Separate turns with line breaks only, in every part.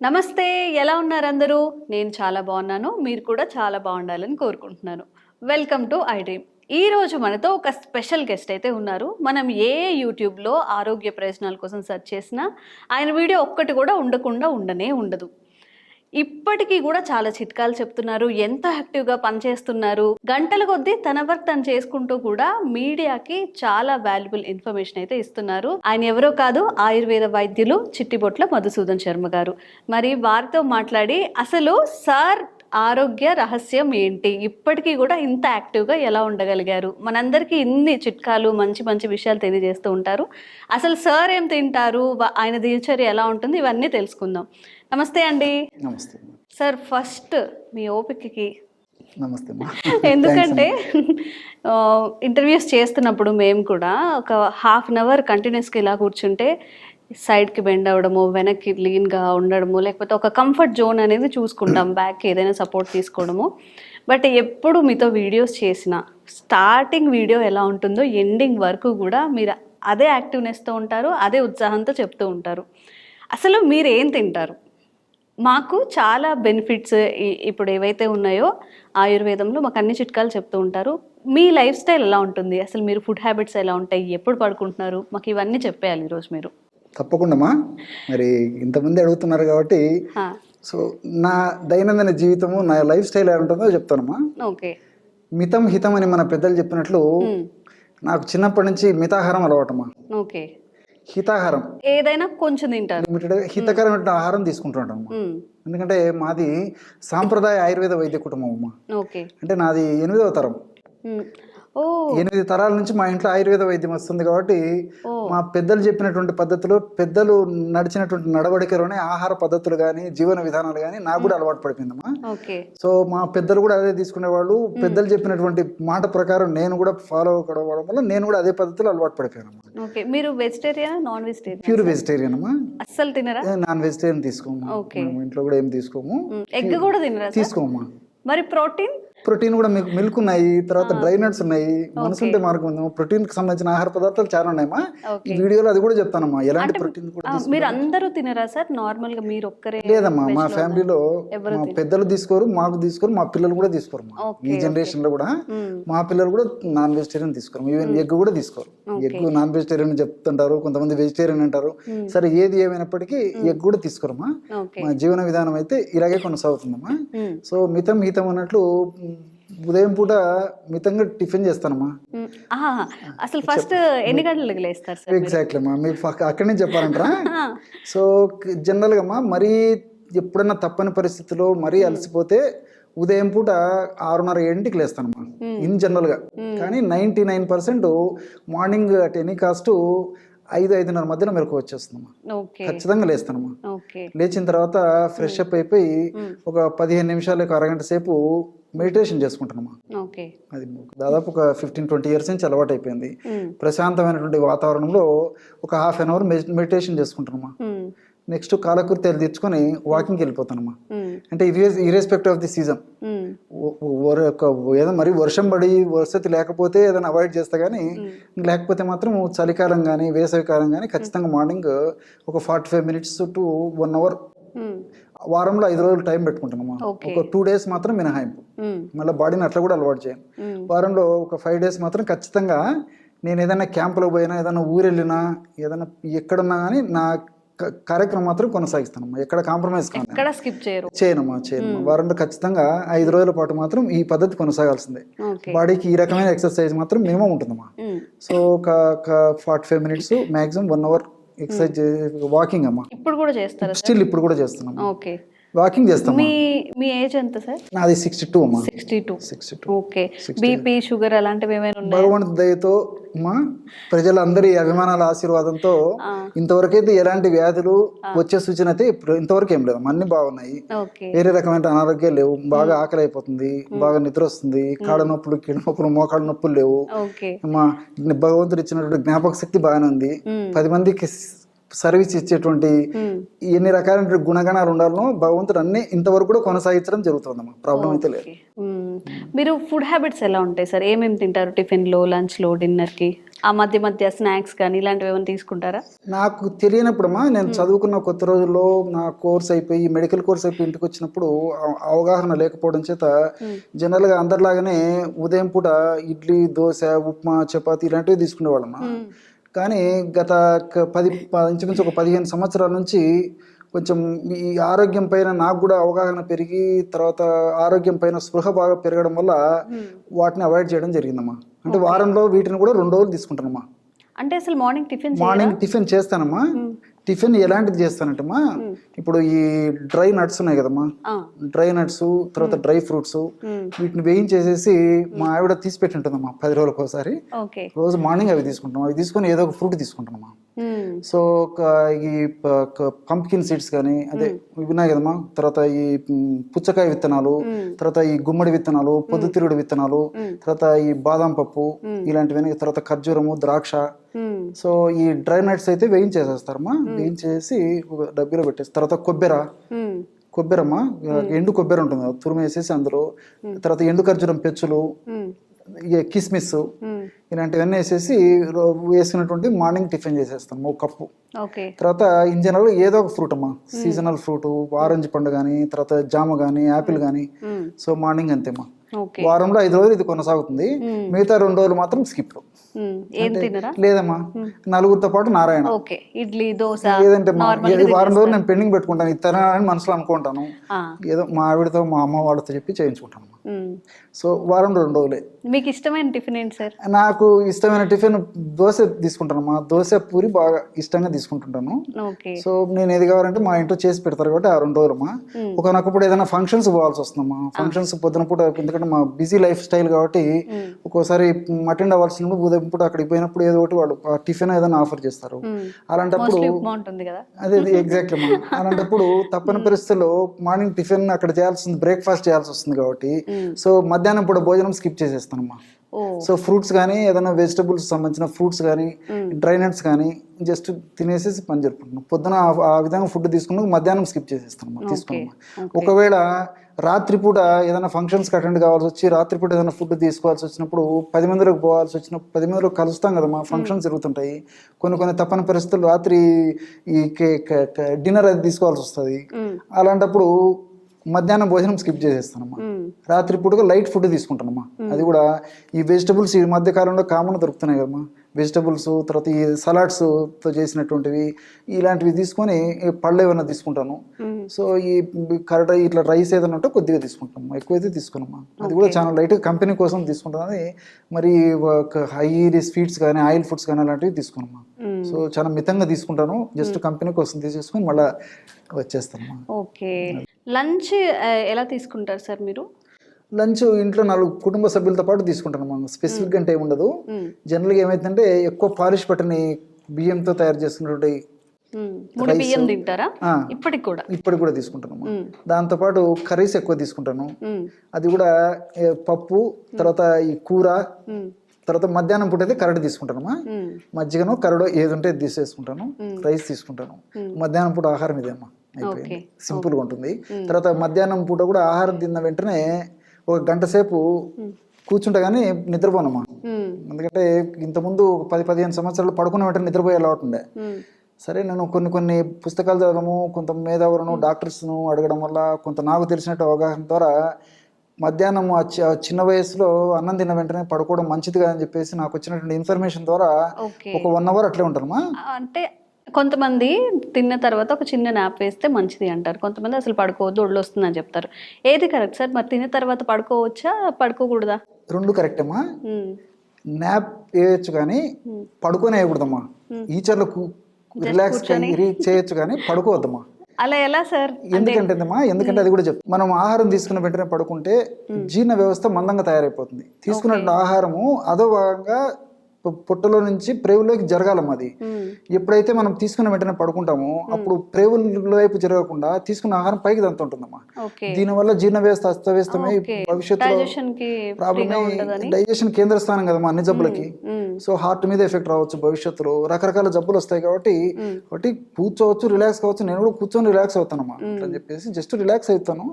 నమస్తే ఎలా ఉన్నారు అందరూ? నేను చాలా బాగున్నాను మీరు కూడా చాలా బాగుండాలని కోరుకుంటున్నాను. వెల్కమ్ టు ఐ డ్రీమ్ ఈ రోజు మనతో ఒక స్పెషల్ గెస్ట్ అయితే ఉన్నారు. మనం ఏ యూట్యూబ్లో ఆరోగ్య ప్రయోజనాల కోసం సెర్చ్ చేసినా ఆయన వీడియో ఒక్కటి కూడా ఉండకుండా ఉండనే ఉండదు. ఇప్పటికీ కూడా చాలా చిట్కాలు చెప్తున్నారు. ఎంత యాక్టివ్గా పనిచేస్తున్నారు. గంటల కొద్దీ తన వర్క్ తను చేసుకుంటూ కూడా మీడియాకి చాలా వాల్యుబుల్ ఇన్ఫర్మేషన్ అయితే ఇస్తున్నారు. ఆయన ఎవరో కాదు ఆయుర్వేద వైద్యులు చిట్టిబొట్ల మధుసూదన్ శర్మ గారు. మరి వారితో మాట్లాడి అసలు సార్ ఆరోగ్య రహస్యం ఏంటి? ఇప్పటికీ కూడా ఇంత యాక్టివ్గా ఎలా ఉండగలిగారు? మనందరికీ ఇన్ని చిట్కాలు మంచి మంచి విషయాలు తెలియజేస్తూ ఉంటారు. అసలు సార్ ఏం తింటారు? ఆయన దినచర్య ఎలా ఉంటుంది? ఇవన్నీ తెలుసుకుందాం. నమస్తే అండి.
నమస్తే.
సార్ ఫస్ట్ మీ ఓపికకి.
నమస్తే.
ఎందుకంటే ఇంటర్వ్యూస్ చేస్తున్నప్పుడు మేము కూడా ఒక హాఫ్ అన్ అవర్ కంటిన్యూస్గా ఇలా కూర్చుంటే సైడ్కి బెండ్ అవ్వడము వెనక్కి లీన్గా ఉండడము లేకపోతే ఒక కంఫర్ట్ జోన్ అనేది చూసుకుంటాం బ్యాక్కి ఏదైనా సపోర్ట్ తీసుకోవడము. బట్ ఎప్పుడు మీతో వీడియోస్ చేసిన స్టార్టింగ్ వీడియో ఎలా ఉంటుందో ఎండింగ్ వరకు కూడా మీరు అదే యాక్టివ్నెస్తో ఉంటారు అదే ఉత్సాహంతో చెప్తూ ఉంటారు. అసలు మీరు ఏం తింటారు? మాకు చాలా బెనిఫిట్స్ ఇప్పుడు ఏవైతే ఉన్నాయో ఆయుర్వేదంలో మాకు అన్ని చిట్కాలు చెప్తూ ఉంటారు. మీ లైఫ్ స్టైల్ ఎలా ఉంటుంది? అసలు మీరు ఫుడ్ హ్యాబిట్స్ ఎలా ఉంటాయి? ఎప్పుడు పడుకుంటున్నారు? మాకు ఇవన్నీ చెప్పేయాలి ఈరోజు మీరు.
తప్పకుండా మరి ఇంతమంది అడుగుతున్నారు కాబట్టి సో నా దైనందిన జీవితము నా లైఫ్ స్టైల్ ఎలా ఉంటుందో చెప్తానమ్మా. మితం హితం అని మన పెద్దలు చెప్పినట్లు. నాకు చిన్నప్పటి నుంచి మితాహారం అలవాటమ్మా.
ఓకే.
హితాహారం.
ఏదైనా కొంచెం తింటారు.
లిమిటెడ్ హితకరమైన ఆహారం తీసుకుంటుంటామమ్మా.
మ్మ్.
ఎందుకంటే మాది సాంప్రదాయ ఆయుర్వేద వైద్య కుటుంబం అమ్మా. అంటే నాది ఎనిమిదవ తరం. ఎనిమిది తరాల నుంచి మా ఇంట్లో ఆయుర్వేద వైద్యం వస్తుంది కాబట్టి మా పెద్దలు చెప్పినటువంటి పద్ధతులు పెద్దలు నడిచినటువంటి నడవడికలోనే ఆహార పద్ధతులు కానీ జీవన విధానాలు కానీ నాకు కూడా అలవాటు పడిపోయిందమ్మా. సో మా పెద్దలు కూడా అదే తీసుకునేవాళ్ళు. పెద్దలు చెప్పినటువంటి మాట ప్రకారం నేను కూడా ఫాలో అవ్వడం వల్ల నేను కూడా అదే పద్ధతిలో అలవాటు పడిపోయాను
మీరు vegetarian non vegetarian
pure vegetarian అమ్మా.
అస్సలు తినరా?
నాన్ వెజిటేరియన్ తీసుకోము. ఇంట్లో కూడా ఏం తీసుకోము.
ఎగ్ కూడా తినరా?
తీసుకోమా
మరి ప్రోటీన్?
ప్రోటీన్ కూడా మీకు మిల్క్ ఉన్నాయి తర్వాత డ్రై నట్స్ ఉన్నాయి మనసుంటే మార్గం ఉందేమో. ప్రోటీన్కి సంబంధించిన ఆహార పదార్థాలు చాలా ఉన్నాయమ్మా. ఈ వీడియోలో అది కూడా చెప్తానమ్మా. ఎలాంటి ప్రోటీన్ కూడా
మీరు అందరూ తినరా సార్? నార్మల్గా మీరు ఒక్కరే
లేదమ్మా మా ఫ్యామిలీలో మా పెద్దలు తీసుకోరు మాకు తీసుకోరు మా పిల్లలు కూడా తీసుకోరు ఈ జనరేషన్లో కూడా. మా పిల్లలు కూడా నాన్ వెజిటేరియన్ తీసుకోరు. ఈవెన్ ఎగ్ కూడా తీసుకోరు. ఎగ్ నాన్ వెజిటేరియన్ చెప్తుంటారు కొంతమంది వెజిటేరియన్ అంటారు. సరే ఏది ఏమైనప్పటికీ ఎగ్ కూడా తీసుకోరమ్మా. మా జీవన విధానం అయితే ఇలాగే కొనసాగుతుందమ్మా.
మ్మ్.
సో మితం హితం అన్నట్లు ఉదయం పూట మితంగా టిఫిన్ చేస్తానమ్మా.
అసలు ఫస్ట్ ఎన్ని గంటలకు లేస్తారు సార్
ఎగ్జాక్ట్లీ అమ్మా. పక్క- అక్కడి నుంచి చెప్పాలంటారా? సో జనరల్గా అమ్మా మరీ ఎప్పుడన్నా తప్పని పరిస్థితిలో మరీ అలసిపోతే ఉదయం పూట ఆరున్నర ఏడింటికి లేస్తానమ్మా. ఇన్ జనరల్గా కానీ ninety nine percent morning at any cost ఐదు ఐదున్నర మధ్యలో మెరకు వచ్చేస్తుందమ్మా. ఖచ్చితంగా లేస్తానమ్మా. లేచిన తర్వాత ఫ్రెష్ అప్ అయిపోయి ఒక పదిహేను నిమిషాలకు అరగంట సేపు మెడిటేషన్ చేసుకుంటానమ్మా
ఓకే
అది దాదాపు ఒక ఫిఫ్టీన్ ట్వంటీ ఇయర్స్ నుంచి అలవాటు అయిపోయింది. ప్రశాంతమైనటువంటి వాతావరణంలో ఒక హాఫ్ అన్ అవర్ మెడిటేషన్ చేసుకుంటానమ్మా
మ్మ్.
నెక్స్ట్ కాలకృత్యాలు తెచ్చుకొని వాకింగ్కి వెళ్ళిపోతానమ్మా
మ్మ్.
అంటే ఇది ఇర్రెస్పెక్ట్ ఆఫ్ ది సీజన్. ఏదో మరి వర్షం పడి వసతి లేకపోతే ఏదైనా అవాయిడ్ చేస్తా కానీ లేకపోతే మాత్రం చలికాలం కానీ వేసవికాలం కానీ ఖచ్చితంగా మార్నింగ్ ఒక forty five minutes to one hour. వారంలో ఐదు రోజులు టైం పెట్టుకుంటానమ్మా. ఒక టూ డేస్ మాత్రం మినహాయింపు. మళ్ళీ బాడీని అట్లా కూడా అలవాటు చేయను. వారంలో ఒక ఫైవ్ డేస్ మాత్రం ఖచ్చితంగా నేను ఏదైనా క్యాంపులో పోయినా ఏదైనా ఊరు వెళ్ళినా ఏదైనా ఎక్కడున్నా కానీ నా కార్యక్రమం మాత్రం కొనసాగిస్తానమ్మా. ఎక్కడ కాంప్రమైజ్
ఎక్కడ స్కిప్ చేయరు.
చేయనమ్మా చేయనమ్మా. వారంలో ఖచ్చితంగా ఐదు రోజుల పాటు మాత్రం ఈ పద్ధతి కొనసాగాల్సిందే. బాడీకి ఈ రకమైన ఎక్సర్సైజ్ మాత్రం మినిమం ఉంటుందమ్మా.
మ్మ్.
సో ఒక forty five minutes maximum one hour exercise walking అమ్మా.
ఇప్పుడు కూడా చేస్తారా
స్టిల్ ఇప్పుడు కూడా చేస్తున్నాం.
ఓకే.
వాకింగ్ చేస్తాం
మీ మీ ఏజ్ ఎంత సార్?
నాది సిక్స్టీ టూ అమ్మా.
Sixty two
sixty two
okay BP sugar అలాంటివి ఏమైనా ఉన్నాయా?
భగవంతు దయతో మా ప్రజలందరి అభిమానాల ఆశీర్వాదంతో
ఆ.
ఇంతవరకైతే ఎలాంటి వ్యాధులు వచ్చే సూచన అయితే ఇంతవరకు ఏం లేదు అన్ని బాగున్నాయి. వేరే రకమైన అనారోగ్యాలు లేవు. బాగా ఆకలి అయిపోతుంది బాగా నిద్ర వస్తుంది. కాళ్ళ నొప్పులు కీళ్ళ నొప్పులు మోకాళ్ళ నొప్పులు లేవు. మా భగవంతుడు ఇచ్చినటువంటి జ్ఞాపక శక్తి బాగానే ఉంది. పది మందికి సర్వీస్ ఇచ్చేటువంటి. ఎన్ని రకాలైన గుణగణాలు ఉండాలనో భగవంతుడు అన్ని ఇంతవరకు కూడా కొనసాగించడం జరుగుతుందమ్మా. ప్రాబ్లం అయితే లేదు.
మీరు ఫుడ్ హ్యాబిట్స్ ఎలా ఉంటాయి సార్? ఏమేమి తింటారు టిఫిన్లో లంచ్లో డిన్నర్కి? ఆ మధ్య మధ్య స్నాక్స్ కానీ ఇలాంటివి ఏమైనా తీసుకుంటారా?
నాకు తెలియనప్పుడమ్మా నేను చదువుకున్న కొత్త రోజుల్లో నా కోర్స్ అయిపోయి మెడికల్ కోర్స్ అయిపోయి ఇంటికి వచ్చినప్పుడు అవ- అవగాహన లేకపోవడం చేత జనరల్గా అందరిలాగానే ఉదయం పూట ఇడ్లీ దోశ ఉప్మా చపాతీ ఇలాంటివి తీసుకునేవాళ్ళమ్మా. కానీ గత పది ఇంచుమించు ఒక పదిహేను సంవత్సరాల నుంచి కొంచెం ఈ ఆరోగ్యం పైన నాకు కూడా అవగాహన పెరిగి తర్వాత ఆరోగ్యం పైన స్పృహ బాగా పెరగడం వల్ల వాటిని అవాయిడ్ చేయడం జరిగిందమ్మా. అంటే వారంలో వీటిని కూడా రెండు రోజులు తీసుకుంటానమ్మా.
అంటే అసలు మార్నింగ్ టిఫిన్
మార్నింగ్ టిఫిన్ చేస్తానమ్మా. టిఫిన్ ఎలాంటిది చేస్తానంటమ్మా? ఇప్పుడు ఈ డ్రై నట్స్ ఉన్నాయి కదమ్మా? డ్రై నట్స్ తర్వాత డ్రై ఫ్రూట్స్ వీటిని వేయించేసేసి మా ఆవిడ తీసి పెట్టి ఉంటుందమ్మా పది రోజులకు ఒకసారి. రోజు మార్నింగ్ అవి తీసుకుంటాం. అవి తీసుకొని ఏదో ఒక ఫ్రూట్ తీసుకుంటామమ్మా సో ఒక ఈ పంప్కిన్ సీడ్స్ కానీ అదే ఇవి ఉన్నాయి కదమ్మా. తర్వాత ఈ పుచ్చకాయ విత్తనాలు తర్వాత ఈ గుమ్మడి విత్తనాలు పొద్దుతిరుగుడు విత్తనాలు తర్వాత ఈ బాదం పప్పు ఇలాంటివన్నీ తర్వాత ఖర్జూరము ద్రాక్ష సో ఈ డ్రై నట్స్ అయితే వేయించేసేస్తారమ్మా. వేయించేసి ఒక డబ్బీలో పెట్టేసి తర్వాత కొబ్బెర. కొబ్బెరమ్మ ఎండు కొబ్బరి ఉంటుంది తురిమేసేసి అందులో తర్వాత ఎండు ఖర్జూరం పెచ్చులు కిస్మిస్ ఇలాంటివన్నీ వేసేసి వేసుకున్నటువంటి మార్నింగ్ టిఫిన్ చేసేస్తాం ఒక కప్పు. తర్వాత ఇన్ జనరల్ ఏదో ఒక ఫ్రూట్ అమ్మా సీజనల్ ఫ్రూట్ ఆరెంజ్ పండు కానీ తర్వాత జామ కానీ యాపిల్ కానీ సో మార్నింగ్ అంతేమ్మా. వారంలో ఐదు రోజులు ఇది కొనసాగుతుంది. మిగతా రెండు రోజులు మాత్రం స్కిప్. లేదమ్మా. నలుగురితో పాటు నారాయణ.
ఇడ్లీ దోశ
లేదంటే వారం రోజులు నేను పెండింగ్ పెట్టుకుంటాను. ఇతర అని మనసులో అనుకుంటాను. ఏదో మా ఆవిడతో మా అమ్మ వాళ్ళతో చెప్పి చేయించుకుంటాను. సో వారం రెండు రోజులే.
మీకు ఇష్టమైన టిఫిన్ ఏంటి సార్?
నాకు ఇష్టమైన టిఫిన్ దోశ తీసుకుంటానమ్మా దోశ పూరి బాగా ఇష్టంగా తీసుకుంటుంటాను. సో నేను ఏది కావాలంటే మా ఇంట్లో చేసి పెడతారు కాబట్టి ఆ రెండు రోజులమ్మా ఒకనొకప్పుడు ఏదైనా ఫంక్షన్స్ పోవాల్సి వస్తుందమ్మా ఫంక్షన్స్ పొద్దున పూట ఎందుకంటే మా బిజీ లైఫ్ స్టైల్ కాబట్టి ఒక్కోసారి అటెండ్ అవ్వాల్సినప్పుడు ఉదయం పూట అక్కడికి పోయినప్పుడు ఏదో ఒకటి వాళ్ళు టిఫిన్ ఏదైనా ఆఫర్ చేస్తారు. అలాంటప్పుడు అదే ఎగ్జాక్ట్లీ అలాంటప్పుడు తప్పని పరిస్థితుల్లో మార్నింగ్ టిఫిన్ అక్కడ చేయాల్సింది బ్రేక్ఫాస్ట్ చేయాల్సి వస్తుంది కాబట్టి సో మధ్యాహ్నం పూట భోజనం స్కిప్ చేసేస్తానమ్మా. సో ఫ్రూట్స్ కానీ ఏదైనా వెజిటబుల్స్ సంబంధించిన ఫ్రూట్స్ కానీ డ్రై నట్స్ కానీ జస్ట్ తినేసేసి పని జరుపుకుంటున్నాం. పొద్దున ఆ- ఆ విధంగా ఫుడ్ తీసుకున్నాక మధ్యాహ్నం స్కిప్ చేసేస్తాను తీసుకున్నాం ఒకవేళ రాత్రిపూట ఏదైనా ఫంక్షన్స్కి అటెండ్ కావాల్సి వచ్చి రాత్రిపూట ఏదైనా ఫుడ్ తీసుకోవాల్సి వచ్చినప్పుడు పది మందిలోకి పోవాల్సి వచ్చిన పది మందిలో కలుస్తాం కదా మా ఫంక్షన్స్ జరుగుతుంటాయి. కొన్ని కొన్ని తప్పని పరిస్థితులు రాత్రి ఈ డిన్నర్ అది తీసుకోవాల్సి వస్తుంది. అలాంటప్పుడు మధ్యాహ్నం భోజనం స్కిప్ చేసేస్తానమ్మా. రాత్రి పూటగా లైట్ ఫుడ్ తీసుకుంటానమ్మా. అది కూడా ఈ వెజిటబుల్స్ ఈ మధ్య కాలంలో కామన్ దొరుకుతున్నాయి కదమ్మా. వెజిటబుల్స్ తర్వాత ఈ సలాడ్స్తో చేసినటువంటివి ఇలాంటివి తీసుకొని పళ్ళు ఏమైనా తీసుకుంటాను. సో ఈ కరెక్ట్ ఇట్లా రైస్ ఏదైనా ఉంటే కొద్దిగా తీసుకుంటాం ఎక్కువైతే తీసుకున్నామా. అది కూడా చాలా లైట్ కంపెనీ కోసం తీసుకుంటాను అది మరి హై స్వీట్స్ కానీ ఆయిల్ ఫుడ్స్ కానీ అలాంటివి తీసుకున్నామా. సో చాలా మితంగా తీసుకుంటాను. జస్ట్ కంపెనీ కోసం తీసేసుకొని మళ్ళీ వచ్చేస్తాను.
ఓకే. లంచ్ ఎలా తీసుకుంటారు సార్ మీరు?
లంచ్ ఇంట్లో నాలుగు కుటుంబ సభ్యులతో పాటు తీసుకుంటాను మనం స్పెసిఫిక్ అంటే ఏమి ఉండదు. జనరల్గా ఏమైతుందంటే ఎక్కువ పాలిష్ పట్టని బియ్యంతో తయారు చేస్తున్నటువంటి
మ్. ముడి బియ్యం తింటారా? ఇప్పటికి కూడా?
ఇప్పటికి కూడా తీసుకుంటాను దాంతోపాటు కర్రీస్ ఎక్కువ తీసుకుంటాను. అది కూడా పప్పు తర్వాత ఈ కూర. తర్వాత మధ్యాహ్నం పూట అయితే కరడు తీసుకుంటానమ్మా. మజ్జిగను కరడో ఏది ఉంటే తీసేసుకుంటాను. రైస్ తీసుకుంటాను. మధ్యాహ్నం పూట ఆహారం ఇదేమ్మా అయిపోయింది. సింపుల్గా ఉంటుంది. తర్వాత మధ్యాహ్నం పూట కూడా ఆహారం తిన్న వెంటనే ఒక గంట సేపు కూర్చుంటే కానీ నిద్రపోనమ్మా. ఎందుకంటే ఇంతకుముందు ఒక పది పదిహేను సంవత్సరాలు పడుకున్న వెంటనే నిద్రపోయే అలవాటు ఉండే. సరే నేను కొన్ని కొన్ని పుస్తకాలు చదవడము కొంత మేధావులను డాక్టర్స్ను అడగడం వల్ల కొంత నాకు తెలిసినట్టు అవగాహన ద్వారా మధ్యాహ్నం చిన్న వయసులో అన్నం తిన్న వెంటనే పడుకోవడం మంచిది కాదని చెప్పేసి నాకు వచ్చినటువంటి ఇన్ఫర్మేషన్ ద్వారా ఒక వన్ అవర్ అట్లే ఉంటానమ్మా
అంటే కొంతమంది తిన్న తర్వాత ఒక చిన్న నాప్ వేస్తే మంచిది అంటారు. కొంతమంది అసలు పడుకోవద్దు ఒళ్ళు వస్తుందని చెప్తారు. ఏది కరెక్ట్ సార్? మరి తిన్న తర్వాత పడుకోవచ్చా పడుకోకూడదా?
రెండు కరెక్ట్ అమ్మా. నాప్ వేయచ్చు కానీ పడుకొని వేయకూడదమ్మా. ఈచర్లు రిలాక్స్ చేయొచ్చు కానీ పడుకోవద్దమ్మా.
అలా ఎలా సార్?
ఎందుకంటే అమ్మా ఎందుకంటే అది కూడా చెప్తాం మనం ఆహారం తీసుకున్న వెంటనే పడుకుంటే జీర్ణ వ్యవస్థ మందంగా తయారైపోతుంది. తీసుకున్న ఆహారము అదో భాగంగా పొట్టలో నుంచి ప్రేవులోకి జరగాలమ్మా అది. ఎప్పుడైతే మనం తీసుకున్న వెంటనే పడుకుంటామో అప్పుడు ప్రేవుల వైపు జరగకుండా తీసుకున్న ఆహారం పైకి దంత ఉంటుందమ్మా
ఓకే.
దీనివల్ల జీర్ణ వ్యవస్థ అస్తవ్యస్తమై భవిష్యత్తులో
డైజెషన్
ప్రాబ్లమ్ కేంద్ర స్థానం కదమ్మా అన్ని జబ్బులకి. సో హార్ట్ మీద ఎఫెక్ట్ రావచ్చు భవిష్యత్తులో. రకరకాల జబ్బులు వస్తాయి కాబట్టి ఒకటి కూర్చోవచ్చు రిలాక్స్ కావచ్చు. నేను కూడా కూర్చొని రిలాక్స్ అవుతానమ్మా అని చెప్పేసి జస్ట్ రిలాక్స్ అవుతాను.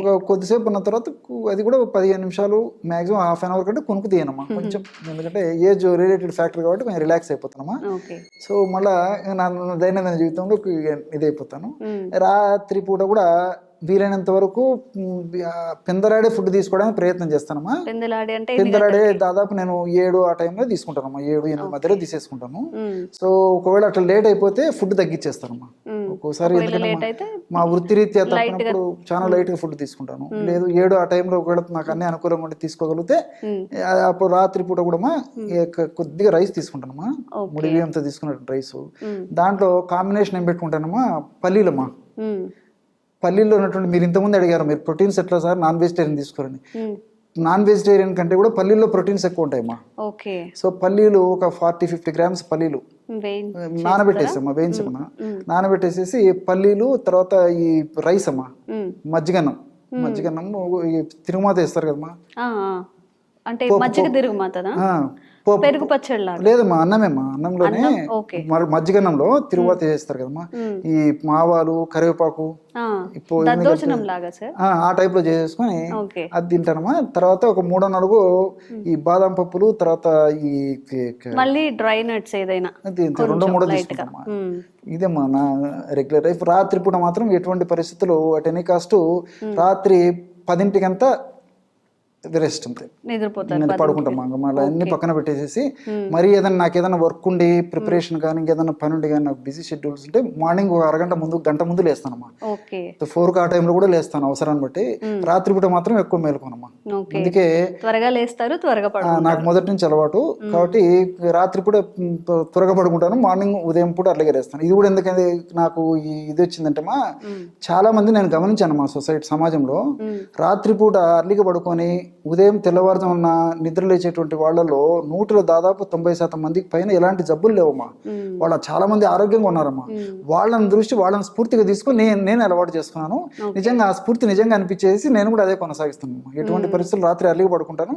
ఒక కొద్దిసేపు ఉన్న తర్వాత అది కూడా పదిహేను నిమిషాలు మాక్సిమం హాఫ్ అన్ అవర్ కంటే కొనుక్కు తీయనమ్మా. కొంచెం ఎందుకంటే ఏజ్ రిలేటెడ్ ఫ్యాక్టర్ కాబట్టి కొంచెం రిలాక్స్ అయిపోతానమ్మా
ఓకే.
సో మళ్ళా నా దైనందిన జీవితంలో ఇది అయిపోతాను
మ్మ్.
రాత్రి పూట కూడా వీలైనంత వరకు పెందలాడే ఫుడ్ తీసుకోవడానికి ప్రయత్నం చేస్తానమ్మా.
పెందలాడి
దాదాపు నేను ఏడు ఆ టైంలో తీసుకుంటానమ్మా. ఏడు ఎనిమిది మధ్యలో తీసేసుకుంటాను. సో ఒకవేళ అట్లా లేట్ అయిపోతే ఫుడ్ తగ్గించేస్తానమ్మా
మ్మ్.
ఒక్కోసారి ఎందుకంటే మా- వృత్తిరీత్యా తప్పినప్పుడు చాలా లైట్గా ఫుడ్ తీసుకుంటాను. లేదు ఏడు ఆ టైంలో ఒకవేళ నాకు అన్ని అనుకూలంగా ఉంటే తీసుకోగలిగితే అప్పుడు రాత్రి పూట కూడా కొద్దిగా రైస్ తీసుకుంటానమ్మా. ముడి బియ్యంతో తీసుకున్న రైస్. దాంట్లో కాంబినేషన్ ఏం పెట్టుకుంటానమ్మా? పల్లీలమ్మా.
మ్మ్.
పల్లీల్లో ఉన్నటువంటి మీరు ఇంతకుముందు అడిగారు మీరు ప్రోటీన్స్ ఎట్లా సార్? నాన్ వెజిటేరియన్ తీసుకోరండి. నాన్ వెజిటేరియన్ కంటే కూడా పల్లీల్లో ప్రోటీన్స్ ఎక్కువ ఉంటాయమ్మా.
ఓకే.
సో పల్లీలు ఒక ఫార్టీ ఫిఫ్టీ గ్రామ్స్ పల్లీలు.
వెయిన్
నానబెట్టేసామ్మా వేయించమన్నా నానబెట్టేసేసి పల్లీలు తర్వాత ఈ రైస్ అమ్మా
మ్మ్.
మజ్జిగన్నం. మజ్జిగన్నం ఈ తిరుమాత వేస్తారు కదమ్మా.
అంటే మజ్జిగ పెరుగు పచ్చడిలా
లేదమ్మా అన్నమేమ్మా అన్నంలోనే మరి మజ్జిగన్నంలో తిరువాత చేస్తారు కదమ్మా
మ్మ్.
ఈ మావాలు కరివేపాకు
ఆ.
టైప్లో చేసేసుకొని
ఓకే.
అది తింటానమ్మా తర్వాత ఒక మూడో నాలుగు ఈ బాదం పప్పులు తర్వాత ఈ
మళ్ళీ డ్రై నట్స్ ఏదైనా.
రెండో మూడో తీసుకుంటామా
మ్మ్.
ఇదేమ్మా నా రెగ్యులర్ లైఫ్ రాత్రి పూట మాత్రం ఎటువంటి పరిస్థితులు అట్ ఎనీ కాస్ట్ రాత్రి పదింటికంతా రెస్ట్ అంతే నేను పడుకుంటాం మళ్ళీ అన్ని పక్కన పెట్టేసేసి మరి ఏదైనా నాకు ఏదైనా వర్క్ ఉండి ప్రిపరేషన్ కానీ ఇంకేదైనా పని ఉండి కానీ నాకు బిజీ షెడ్యూల్స్ ఉంటే మార్నింగ్ ఒక అరగంట ముందు గంట ముందు లేస్తానమ్మా. ఫోర్ ఆ టైంలో కూడా లేస్తాను అవసరాన్ని బట్టి. రాత్రి పూట మాత్రం ఎక్కువ మేలుకోనమ్మా. అందుకే
త్వరగా లేస్తారు త్వరగా
నాకు మొదటి నుంచి అలవాటు. కాబట్టి రాత్రి త్వ- త్వరగా పడుకుంటాను మార్నింగ్ ఉదయం పూట అట్లాగే లేస్తాను. ఇది కూడా ఎందుకంటే నాకు ఇది వచ్చిందంటే మా చాలా మంది నేను గమనించాను మా సొసైటీ సమాజంలో. రాత్రి పూట అర్లీగా పడుకొని ఉదయం తెల్లవారుజామున నిద్ర లేచేటువంటి వాళ్ళలో నూటిలో దాదాపు తొంభై శాతం మందికి పైన ఎలాంటి జబ్బులు లేవమ్మా. వాళ్ళ చాలా మంది ఆరోగ్యంగా ఉన్నారమ్మా. వాళ్ళని దృష్టి వాళ్ళని స్ఫూర్తిగా తీసుకొని నేను నేను అలవాటు చేసుకున్నాను. నిజంగా ఆ స్ఫూర్తి నిజంగా అనిపించేసి నేను కూడా అదే కొనసాగిస్తున్నాను. ఎటువంటి పరిస్థితులు రాత్రి అర్లీగా పడుకుంటాను.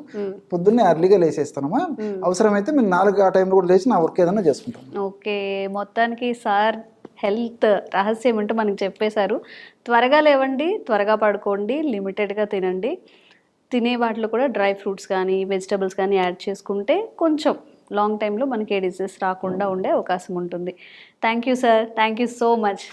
పొద్దున్నే అర్లీగా లేసేస్తానమ్మా అవసరమైతే మేము నాలుగు ఆ టైంలో కూడా లేచి నా వర్క్ ఏదైనా చేసుకుంటాను
ఓకే. మొత్తానికి సార్ హెల్త్ రహస్యం ఏంటో మనకి చెప్పేశారు. త్వరగా లేవండి త్వరగా పడుకోండి లిమిటెడ్గా తినండి. తినే వాటిలో కూడా డ్రై ఫ్రూట్స్ కానీ వెజిటబుల్స్ కానీ యాడ్ చేసుకుంటే కొంచెం లాంగ్ టైంలో మనకి ఏ డిసీజ్ రాకుండా ఉండే అవకాశం ఉంటుంది. Thank you sir thank you so much.